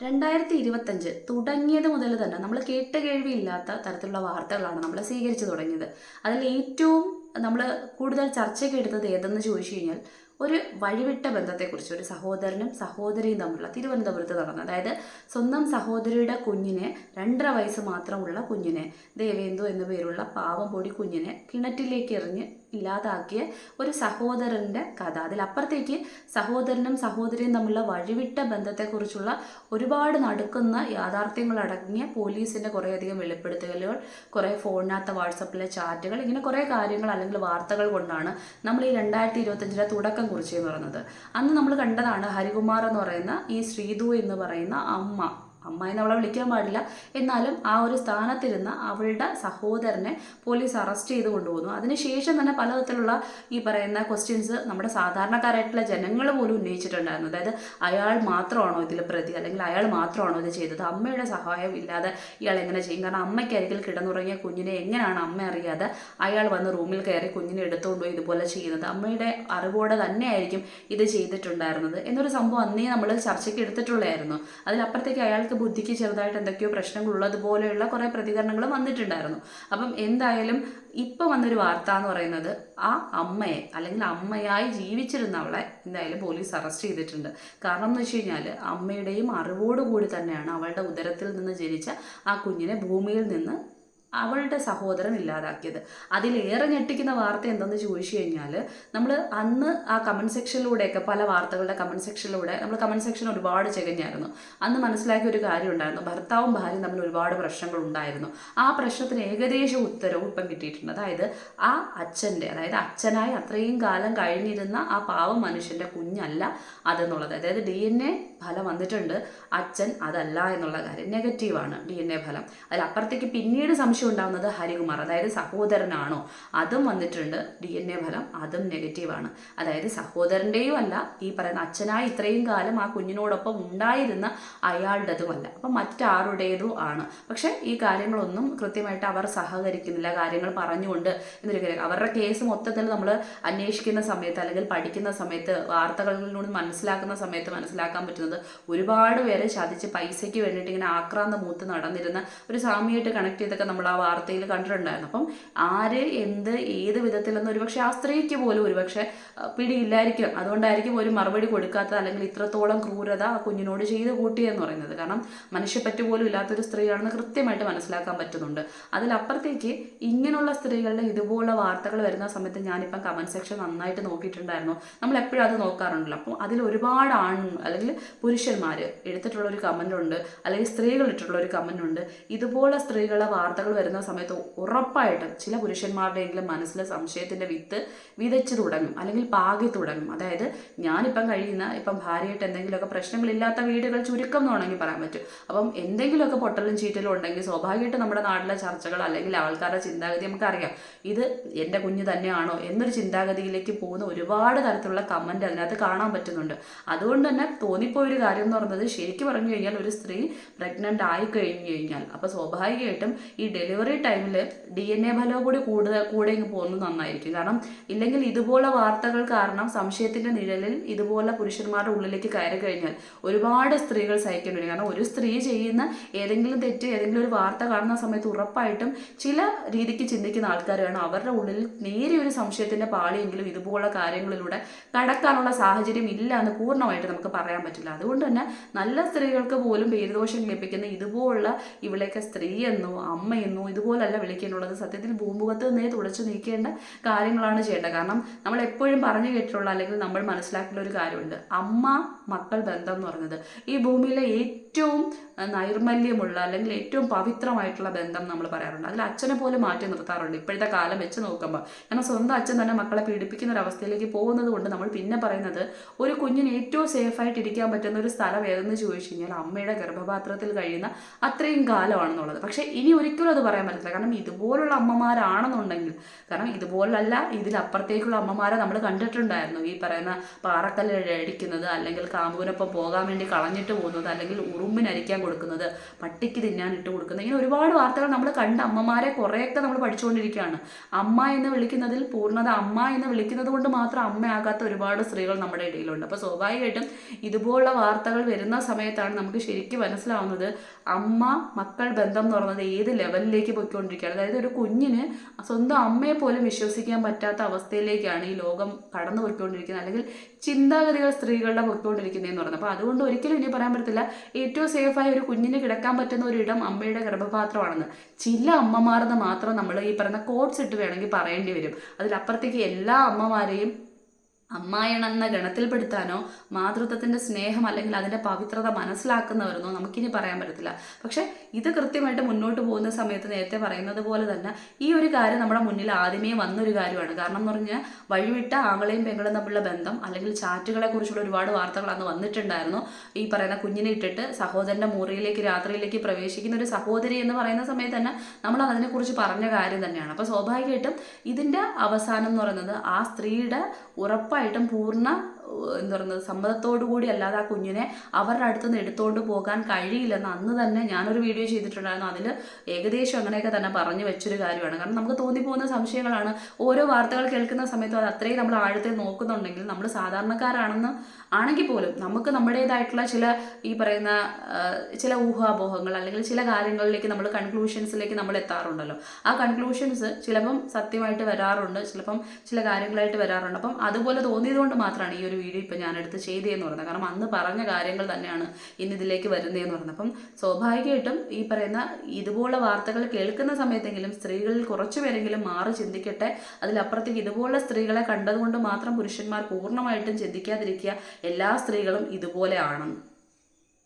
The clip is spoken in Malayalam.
രണ്ടായിരത്തി ഇരുപത്തഞ്ച് തുടങ്ങിയത് മുതൽ തന്നെ നമ്മൾ കേട്ട് കേൾവിയില്ലാത്ത തരത്തിലുള്ള വാർത്തകളാണ് നമ്മൾ സ്വീകരിച്ചു തുടങ്ങിയത്. അതിൽ ഏറ്റവും നമ്മൾ കൂടുതൽ ചർച്ചയ്ക്ക് എടുത്തത് ഏതെന്ന് ചോദിച്ചു കഴിഞ്ഞാൽ ഒരു വഴിവിട്ട ബന്ധത്തെക്കുറിച്ച് ഒരു സഹോദരനും സഹോദരിയും തമ്മിലുള്ള തിരുവനന്തപുരത്ത് നടന്നു അതായത് സ്വന്തം സഹോദരിയുടെ കുഞ്ഞിനെ രണ്ടര വയസ്സ് മാത്രമുള്ള കുഞ്ഞിനെ ദേവേന്ദു എന്നു പേരുള്ള പാവം പൊടി കുഞ്ഞിനെ കിണറ്റിലേക്ക് എറിഞ്ഞ് ഇല്ലാതാക്കിയ ഒരു സഹോദരന്റെ കഥ. അതിലപ്പുറത്തേക്ക് സഹോദരനും സഹോദരിയും തമ്മിലുള്ള വഴിവിട്ട ബന്ധത്തെക്കുറിച്ചുള്ള ഒരുപാട് നടക്കുന്ന യാഥാർത്ഥ്യങ്ങളടങ്ങിയ പോലീസിന്റെ കുറേയധികം വെളിപ്പെടുത്തലുകൾ കുറേ ഫോണിനകത്ത് വാട്സപ്പിലെ ചാറ്റുകൾ ഇങ്ങനെ കുറേ കാര്യങ്ങൾ അല്ലെങ്കിൽ വാർത്തകൾ കൊണ്ടാണ് നമ്മൾ ഈ രണ്ടായിരത്തി ഇരുപത്തഞ്ചിലെ തുടക്കം കുറിച്ചെന്ന് പറയുന്നത്. അന്ന് നമ്മൾ കണ്ടതാണ് ഹരികുമാർ എന്ന് പറയുന്ന ഈ ശ്രീതു എന്ന് പറയുന്ന അമ്മ. അമ്മ എന്ന് അവളെ വിളിക്കാൻ പാടില്ല. എന്നാലും ആ ഒരു സ്ഥാനത്തിരുന്ന അവളുടെ സഹോദരനെ പോലീസ് അറസ്റ്റ് ചെയ്ത് കൊണ്ടുപോകുന്നു. അതിനുശേഷം തന്നെ പലതരത്തിലുള്ള ഈ പറയുന്ന ക്വസ്റ്റ്യൻസ് നമ്മുടെ സാധാരണക്കാരായിട്ടുള്ള ജനങ്ങൾ പോലും ഉന്നയിച്ചിട്ടുണ്ടായിരുന്നു. അതായത് അയാൾ മാത്രമാണോ ഇതിൽ പ്രതി അല്ലെങ്കിൽ അയാൾ മാത്രമാണോ ഇത് ചെയ്തത്? അമ്മയുടെ സഹായം ഇല്ലാതെ ഇയാൾ എങ്ങനെ ചെയ്യും? കാരണം അമ്മയ്ക്കരികിൽ കിടന്നുറങ്ങിയ കുഞ്ഞിനെ എങ്ങനെയാണ് അമ്മ അറിയാതെ അയാൾ വന്ന് റൂമിൽ കയറി കുഞ്ഞിനെ എടുത്തുകൊണ്ട് പോയി ഇതുപോലെ ചെയ്യുന്നത്? അമ്മയുടെ അറിവോടെ തന്നെയായിരിക്കും ഇത് ചെയ്തിട്ടുണ്ടായിരുന്നത്. എന്നൊരു സംഭവം അന്നേ നമ്മൾ ചർച്ചയ്ക്ക് എടുത്തിട്ടുള്ളതായിരുന്നു. അതിലപ്പുറത്തേക്ക് അയാൾക്ക് ബുദ്ധിക്ക് ചെറുതായിട്ട് എന്തൊക്കെയോ പ്രശ്നങ്ങൾ ഉള്ളതുപോലെയുള്ള കുറേ പ്രതികരണങ്ങൾ വന്നിട്ടുണ്ടായിരുന്നു. അപ്പം എന്തായാലും ഇപ്പോൾ വന്നൊരു വാർത്ത എന്ന് പറയുന്നത് ആ അമ്മയെ അല്ലെങ്കിൽ അമ്മയായി ജീവിച്ചിരുന്ന അവളെ എന്തായാലും പോലീസ് അറസ്റ്റ് ചെയ്തിട്ടുണ്ട്. കാരണം എന്ന് വെച്ച് കഴിഞ്ഞാൽ അമ്മയുടെയും അറിവോടുകൂടി തന്നെയാണ് അവളുടെ ഉദരത്തിൽ നിന്ന് ജനിച്ച ആ കുഞ്ഞിനെ ഭൂമിയിൽ നിന്ന് അവളുടെ സഹോദരൻ ഇല്ലാതാക്കിയത്. അതിലേറെ ഞെട്ടിക്കുന്ന വാർത്ത എന്തെന്ന് ചോദിച്ചു കഴിഞ്ഞാൽ നമ്മൾ അന്ന് ആ കമന്റ് സെക്ഷനിലൂടെയൊക്കെ പല വാർത്തകളുടെ കമന്റ് സെക്ഷനിലൂടെ നമ്മൾ കമന്റ് സെക്ഷൻ ഒരുപാട് ചെകഞ്ഞായിരുന്നു. അന്ന് മനസ്സിലാക്കിയ ഒരു കാര്യം ഉണ്ടായിരുന്നു. ഭർത്താവും ഭാര്യയും തമ്മിൽ ഒരുപാട് പ്രശ്നങ്ങൾ ഉണ്ടായിരുന്നു. ആ പ്രശ്നത്തിന് ഏകദേശം ഉത്തരവും ഇപ്പം കിട്ടിയിട്ടുണ്ട്. അതായത് ആ അച്ഛന്റെ അതായത് അച്ഛനായി അത്രയും കാലം കഴിഞ്ഞിരുന്ന ആ പാവം മനുഷ്യന്റെ കുഞ്ഞല്ല അതെന്നുള്ളത്. അതായത് ഡി എൻ എ ഫലം വന്നിട്ടുണ്ട്. അച്ഛൻ അതല്ല എന്നുള്ള കാര്യം. നെഗറ്റീവാണ് ഡി എൻ എ ഫലം. അതിലപ്പുറത്തേക്ക് പിന്നീട് സംശയം ഉണ്ടാകുന്നത് ഹരികുമാർ അതായത് സഹോദരനാണോ? അതും വന്നിട്ടുണ്ട്. ഡി എൻ എ ഫലം അതും നെഗറ്റീവാണ് അതായത് സഹോദരന്റെയും അല്ല ഈ പറയുന്ന അച്ഛനായി ഇത്രയും കാലം ആ കുഞ്ഞിനോടൊപ്പം ഉണ്ടായിരുന്ന അയാളുടേതുമല്ല. അപ്പം മറ്റാരുടേതും ആണ്. പക്ഷേ ഈ കാര്യങ്ങളൊന്നും കൃത്യമായിട്ട് അവർ സഹകരിക്കുന്നില്ല കാര്യങ്ങൾ പറഞ്ഞുകൊണ്ട് എന്നൊരു കാര്യം അവരുടെ കേസ് മൊത്തത്തിൽ നമ്മൾ അന്വേഷിക്കുന്ന സമയത്ത് അല്ലെങ്കിൽ പഠിക്കുന്ന സമയത്ത് വാർത്തകളിലൂടെ മനസ്സിലാക്കുന്ന സമയത്ത് മനസ്സിലാക്കാൻ പറ്റുന്നത് ഒരുപാട് പേരെ ചതിച്ച് പൈസയ്ക്ക് വേണ്ടിയിട്ട് ഇങ്ങനെ ആക്രാന്ത മൂത്ത് നടന്നിരുന്ന ഒരു സ്വാമിയായിട്ട് കണക്ട് ചെയ്തൊക്കെ നമ്മൾ ആ വാർത്തയിൽ കണ്ടിട്ടുണ്ടായിരുന്നു. അപ്പം ആര് എന്ത് ഏത് വിധത്തിലെന്ന് ഒരുപക്ഷെ ആ സ്ത്രീക്ക് പോലും ഒരുപക്ഷെ പിടിയില്ലായിരിക്കും. അതുകൊണ്ടായിരിക്കും ഒരു മറുപടി കൊടുക്കാത്തത് അല്ലെങ്കിൽ ഇത്രത്തോളം ക്രൂരത ആ കുഞ്ഞിനോട് ചെയ്ത് കൂട്ടിയെന്ന് പറയുന്നത്. കാരണം മനുഷ്യപ്പറ്റ് പോലും ഇല്ലാത്തൊരു സ്ത്രീയാണെന്ന് കൃത്യമായിട്ട് മനസ്സിലാക്കാൻ പറ്റുന്നുണ്ട്. അതിലപ്പുറത്തേക്ക് ഇങ്ങനെയുള്ള സ്ത്രീകളുടെ ഇതുപോലുള്ള വാർത്തകൾ വരുന്ന സമയത്ത് ഞാനിപ്പം കമന്റ് സെക്ഷൻ നന്നായിട്ട് നോക്കിയിട്ടുണ്ടായിരുന്നു. നമ്മൾ എപ്പോഴും അത് നോക്കാറുണ്ടല്ലോ. അപ്പോൾ അതിൽ ഒരുപാട് ആൺ അല്ലെങ്കിൽ പുരുഷന്മാർ എടുത്തിട്ടുള്ള ഒരു കമന്റ് ഉണ്ട്. അല്ലെങ്കിൽ സ്ത്രീകൾ ഇട്ടിട്ടുള്ള ഒരു കമന്റ് ഉണ്ട്. ഇതുപോലെ സ്ത്രീകളുടെ വാർത്തകൾ വരുന്ന സമയത്ത് ഉറപ്പായിട്ടും ചില പുരുഷന്മാരുടെയെങ്കിലും മനസ്സിൽ സംശയത്തിന്റെ വിത്ത് വിതച്ചു തുടങ്ങും അല്ലെങ്കിൽ പാകി തുടങ്ങും. അതായത് ഞാനിപ്പം കഴിയുന്ന ഇപ്പം ഭാര്യയായിട്ട് എന്തെങ്കിലുമൊക്കെ പ്രശ്നങ്ങളില്ലാത്ത വീടുകൾ ചുരുക്കം എന്ന് വേണമെങ്കിൽ പറയാൻ പറ്റും. അപ്പം എന്തെങ്കിലുമൊക്കെ പൊട്ടലും ചീറ്റലും ഉണ്ടെങ്കിൽ സ്വാഭാവികമായിട്ട് നമ്മുടെ നാട്ടിലെ ചർച്ചകൾ അല്ലെങ്കിൽ ആൾക്കാരുടെ ചിന്താഗതി നമുക്കറിയാം. ഇത് എന്റെ കുഞ്ഞ് തന്നെയാണോ എന്നൊരു ചിന്താഗതിയിലേക്ക് പോകുന്ന ഒരുപാട് തരത്തിലുള്ള കമന്റ് അതിനകത്ത് കാണാൻ പറ്റുന്നുണ്ട്. അതുകൊണ്ട് തന്നെ തോന്നിപ്പോയൊരു കാര്യം എന്ന് പറയുന്നത് ശരിക്കും പറഞ്ഞു കഴിഞ്ഞാൽ ഒരു സ്ത്രീ പ്രഗ്നന്റ് ആയി കഴിഞ്ഞു കഴിഞ്ഞാൽ അപ്പോൾ സ്വാഭാവികമായിട്ടും ഈ ഡെലിവറി ടൈമിൽ ഡി എൻ എ ഫലവും കൂടി കൂടുതൽ കൂടെ ഇങ്ങ് പോകുന്നത് നന്നായിരിക്കും. കാരണം ഇല്ലെങ്കിൽ ഇതുപോലെ വാർത്തകൾ കാരണം സംശയത്തിന്റെ നിഴലിൽ ഇതുപോലെ പുരുഷന്മാരുടെ ഉള്ളിലേക്ക് കയറി കഴിഞ്ഞാൽ ഒരുപാട് സ്ത്രീകൾ സഹിക്കേണ്ടി വരും. കാരണം ഒരു സ്ത്രീ ചെയ്യുന്ന ഏതെങ്കിലും തെറ്റ് ഏതെങ്കിലും ഒരു വാർത്ത കാണുന്ന സമയത്ത് ഉറപ്പായിട്ടും ചില രീതിക്ക് ചിന്തിക്കുന്ന ആൾക്കാർ കാണും അവരുടെ ഉള്ളിൽ നേരെ ഒരു സംശയത്തിന്റെ പാളിയെങ്കിലും ഇതുപോലുള്ള കാര്യങ്ങളിലൂടെ കടക്കാനുള്ള സാഹചര്യം ഇല്ല എന്ന് പൂർണമായിട്ട് നമുക്ക് പറയാൻ പറ്റില്ല. അതുകൊണ്ട് തന്നെ നല്ല സ്ത്രീകൾക്ക് പോലും പേരുദോഷം ലഭിക്കുന്ന ഇതുപോലുള്ള ഇവിടെയൊക്കെ സ്ത്രീ എന്നോ അമ്മയെന്നോ ഇതുപോലല്ല വിളിക്കാനുള്ളത് സത്യത്തിൽ ഭൂമുഖത്ത് നിന്നേ തുടച്ചു നീക്കേണ്ട കാര്യങ്ങളാണ് ചെയ്യേണ്ടത്. കാരണം നമ്മൾ എപ്പോഴും പറഞ്ഞു കേട്ടിട്ടുള്ള അല്ലെങ്കിൽ നമ്മൾ മനസ്സിലാക്കേണ്ട ഒരു കാര്യമുണ്ട്. അമ്മ മക്കൾ ബന്ധം എന്ന് പറയുന്നത്. ഈ ഭൂമിയിലെ ഏറ്റവും നൈർമല്യമുള്ള അല്ലെങ്കിൽ ഏറ്റവും പവിത്രമായിട്ടുള്ള ബന്ധം നമ്മൾ പറയാറുണ്ട്. അതിൽ അച്ഛനെ പോലെ മാറ്റി നിർത്താറുണ്ട്. ഇപ്പോഴത്തെ കാലം വെച്ച് നോക്കുമ്പോൾ. കാരണം സ്വന്തം അച്ഛൻ തന്നെ മക്കളെ പീഡിപ്പിക്കുന്ന ഒരു അവസ്ഥയിലേക്ക് പോകുന്നത് കൊണ്ട് നമ്മൾ പിന്നെ പറയുന്നത് ഒരു കുഞ്ഞിന് ഏറ്റവും സേഫായിട്ട് ഇരിക്കാൻ പറ്റുന്ന ഒരു സ്ഥലം ഏതെന്ന് ചോദിച്ചു കഴിഞ്ഞാൽ അമ്മയുടെ ഗർഭപാത്രത്തിൽ കഴിയുന്ന അത്രയും കാലമാണെന്നുള്ളത്. പക്ഷേ ഇനി ഒരിക്കലും അത് പറയാൻ പറ്റില്ല കാരണം ഇതുപോലുള്ള അമ്മമാരാണെന്നുണ്ടെങ്കിൽ കാരണം ഇതുപോലല്ല ഇതിലപ്പുറത്തേക്കുള്ള അമ്മമാരെ നമ്മൾ കണ്ടിട്ടുണ്ടായിരുന്നു. ഈ പറയുന്ന പാറക്കല്ല് അടിക്കുന്നത് അല്ലെങ്കിൽ കാമുവിനൊപ്പം പോകാൻ വേണ്ടി കളഞ്ഞിട്ട് പോകുന്നത് അല്ലെങ്കിൽ ഉറുമ്പിനരിക്കാൻ കൊടുക്കുന്നത് പട്ടിക്ക് തിന്നാൻ ഇട്ട് കൊടുക്കുന്നത്. ഇങ്ങനെ ഒരുപാട് വാർത്തകൾ നമ്മൾ കണ്ട് അമ്മമാരെ കുറേയൊക്കെ നമ്മൾ പഠിച്ചുകൊണ്ടിരിക്കുകയാണ്. അമ്മ എന്ന് വിളിക്കുന്നതിൽ പൂർണത അമ്മ എന്ന് വിളിക്കുന്നത് കൊണ്ട് മാത്രം അമ്മയാകാത്ത ഒരുപാട് സ്ത്രീകൾ നമ്മുടെ ഇടയിലുണ്ട്. അപ്പോൾ സ്വാഭാവികമായിട്ടും ഇതുപോലുള്ള വാർത്തകൾ വരുന്ന സമയത്താണ് നമുക്ക് ശരിക്കും മനസ്സിലാവുന്നത് അമ്മ മക്കൾ ബന്ധം എന്ന് പറയുന്നത് ഏത് ലെവലിലേക്ക് പോയിക്കൊണ്ടിരിക്കുകയാണ്. അതായത് ഒരു കുഞ്ഞിന് സ്വന്തം അമ്മയെ പോലും വിശ്വസിക്കാൻ പറ്റാത്ത അവസ്ഥയിലേക്കാണ് ഈ ലോകം കടന്നു പോയിക്കൊണ്ടിരിക്കുന്നത് അല്ലെങ്കിൽ ചിന്താഗതികൾ സ്ത്രീകളുടെ പോയിക്കൊണ്ടിരിക്കുന്നതെന്ന് പറഞ്ഞു. അപ്പോൾ അതുകൊണ്ട് ഒരിക്കലും ഇനി പറയാൻ പറ്റത്തില്ല ഏറ്റവും സേഫായ ഒരു കുഞ്ഞിന് കിടക്കാൻ പറ്റുന്ന ഒരു ഇടം അമ്മയുടെ ഗർഭപാത്രമാണെന്ന്. ചില അമ്മമാരെന്ന് മാത്രം നമ്മൾ ഈ പറയുന്ന കോഡ്സ് ഇട്ട് വേണമെങ്കിൽ പറയേണ്ടി വരും. അതിലപ്പുറത്തേക്ക് എല്ലാ അമ്മമാരെയും അമ്മായണെന്ന ഗണത്തിൽപ്പെടുത്താനോ മാതൃത്വത്തിന്റെ സ്നേഹം അല്ലെങ്കിൽ അതിന്റെ പവിത്രത മനസ്സിലാക്കുന്നവരെന്നോ നമുക്കിനി പറയാൻ പറ്റത്തില്ല. പക്ഷേ ഇത് കൃത്യമായിട്ട് മുന്നോട്ട് പോകുന്ന സമയത്ത് നേരത്തെ പറയുന്നത് പോലെ തന്നെ ഈ ഒരു കാര്യം നമ്മുടെ മുന്നിൽ ആദ്യമേ വന്നൊരു കാര്യമാണ്. കാരണം എന്ന് പറഞ്ഞാൽ വഴിവിട്ട ആങ്ങളെയും പെങ്ങളും തമ്മിലുള്ള ബന്ധം അല്ലെങ്കിൽ ചാറ്റുകളെ കുറിച്ചുള്ള ഒരുപാട് വാർത്തകൾ അന്ന് വന്നിട്ടുണ്ടായിരുന്നു. ഈ പറയുന്ന കുഞ്ഞിനെ ഇട്ടിട്ട് സഹോദരന്റെ മുറിയിലേക്ക് രാത്രിയിലേക്ക് പ്രവേശിക്കുന്ന ഒരു സഹോദരി എന്ന് പറയുന്ന സമയത്ത് തന്നെ നമ്മൾ അതിനെക്കുറിച്ച് പറഞ്ഞ കാര്യം തന്നെയാണ്. അപ്പോൾ സ്വാഭാവികമായിട്ടും ഇതിന്റെ അവസാനം എന്ന് പറയുന്നത് ആ സ്ത്രീയുടെ ഉറപ്പായിട്ടും പൂർണ എന്താ പറയുന്നത് സമ്മതത്തോടു കൂടി അല്ലാതെ ആ കുഞ്ഞിനെ അവരുടെ അടുത്ത് നിന്ന് എടുത്തുകൊണ്ട് പോകാൻ കഴിയില്ലെന്ന് അന്ന് തന്നെ ഞാനൊരു വീഡിയോ ചെയ്തിട്ടുണ്ടായിരുന്നു. അതിൽ ഏകദേശം അങ്ങനെയൊക്കെ തന്നെ പറഞ്ഞു വെച്ചൊരു കാര്യമാണ്. കാരണം നമുക്ക് തോന്നിപ്പോകുന്ന സംശയങ്ങളാണ്. ഓരോ വാർത്തകൾ കേൾക്കുന്ന സമയത്തും അത് അത്രയും നമ്മൾ ആഴത്തിൽ നോക്കുന്നുണ്ടെങ്കിൽ നമ്മൾ സാധാരണക്കാരാണെന്ന് ആണെങ്കിൽ പോലും നമുക്ക് നമ്മുടേതായിട്ടുള്ള ചില ഈ പറയുന്ന ചില ഊഹാപോഹങ്ങൾ അല്ലെങ്കിൽ ചില കാര്യങ്ങളിലേക്ക് നമ്മൾ കൺക്ലൂഷൻസിലേക്ക് നമ്മൾ എത്താറുണ്ടല്ലോ. ആ കൺക്ലൂഷൻസ് ചിലപ്പം സത്യമായിട്ട് വരാറുണ്ട്. ചിലപ്പം ചില കാര്യങ്ങളായിട്ട് വരാറുണ്ട്. അപ്പം അതുപോലെ തോന്നിയത് കൊണ്ട് മാത്രമാണ് ഈ ഒരു വീഡിയോ ഇപ്പം ഞാനെടുത്ത് ചെയ്തതെന്ന് പറഞ്ഞത്. കാരണം അന്ന് പറഞ്ഞ കാര്യങ്ങൾ തന്നെയാണ് ഇന്ന് ഇതിലേക്ക് വരുന്നതെന്ന് പറഞ്ഞത്. അപ്പം സ്വാഭാവികമായിട്ടും ഈ പറയുന്ന ഇതുപോലുള്ള വാർത്തകൾ കേൾക്കുന്ന സമയത്തെങ്കിലും സ്ത്രീകളിൽ കുറച്ച് പേരെങ്കിലും മാറി ചിന്തിക്കട്ടെ. അതിലപ്പുറത്തേക്ക് ഇതുപോലുള്ള സ്ത്രീകളെ കണ്ടതുകൊണ്ട് മാത്രം പുരുഷന്മാർ പൂർണമായിട്ടും ചിന്തിക്കാതിരിക്കുക. എല്ലാ സ്ത്രീകളും ഇതുപോലെ ആണെന്ന്